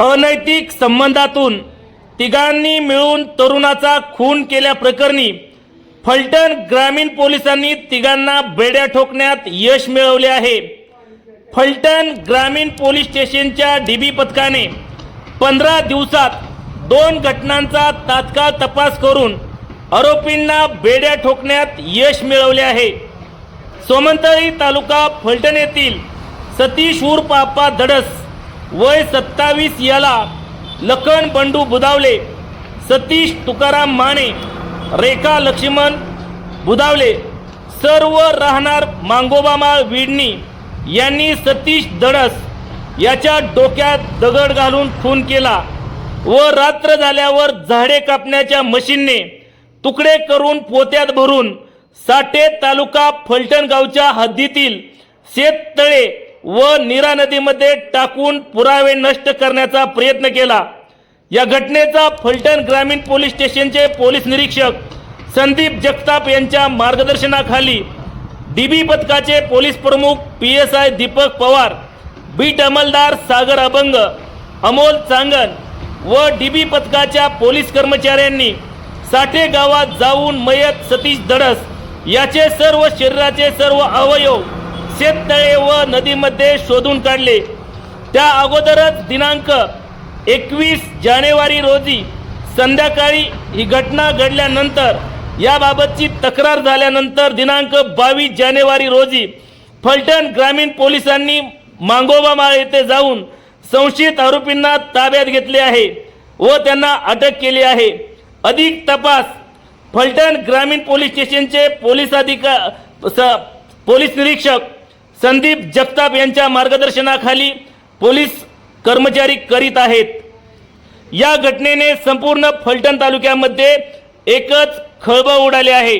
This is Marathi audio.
अनैतिक संबंधातून तिघांनी मिळून तरुणाचा खून केल्याप्रकरणी फलटण ग्रामीण पोलिसांनी तिघांना बेड्या ठोकण्यात यश मिळवले आहे. फलटण ग्रामीण पोलीस स्टेशनच्या डीबी पथकाने पंधरा दिवसात दोन घटनांचा तात्काळ तपास करून आरोपींना बेड्या ठोकण्यात यश मिळवले आहे. सोमंतळी तालुका फलटण येथील सतीश उर्फ धडस वय सत्तावीस याला लखन बंडू बुदावले सतीश तुकाराम माने रेखा लक्ष्मण बुदावले सर्व राहणार मांगोबामाळ विडणी यांनी सतीश धडस याच्या डोक्यात दगड घालून खून केला व रात्र झाल्यावर झाडे कापण्याच्या मशीनने तुकडे करून पोत्यात भरून साठे तालुका फलटण गावच्या हद्दीतील शेततळे व नीरा नदीमध्ये टाकून पुरावे नष्ट करण्याचा प्रयत्न केला. या घटनेचा फलटण ग्रामीण पोलीस स्टेशनचे पोलीस निरीक्षक संदीप जगताप यांच्या मार्गदर्शनाखाली डी बी पथकाचे पोलीस प्रमुख P S I Deepak Pawar beat अंमलदार Sagar Abhang Amol चांगण व डी बी पथकाच्या पोलीस कर्मचाऱ्यांनी साठे गावात जाऊन मयत सतीश धडस याचे सर्व शरीराचे सर्व अवयव शेततळे व नदीमध्ये शोधून काढले. त्या अगोदरच दिनांक एकवीस जानेवारी रोजी संध्याकाळी ही घटना घडल्यानंतर याबाबतची तक्रार झाल्यानंतर दिनांक बावीस जानेवारी रोजी फलटण ग्रामीण पोलिसांनी मांगोबामाळ येथे जाऊन संशयित आरोपींना ताब्यात घेतले आहे व त्यांना अटक केली आहे. अधिक तपास फलटण ग्रामीण पोलीस स्टेशनचे पोलीस अधिका स- पोलीस निरीक्षक संदीप जगताप यांच्या मार्गदर्शनाखाली पोलीस कर्मचारी करीत आहेत. या घटनेने संपूर्ण फलटण तालुक्यामध्ये एकच खळबळ उडाले आहे.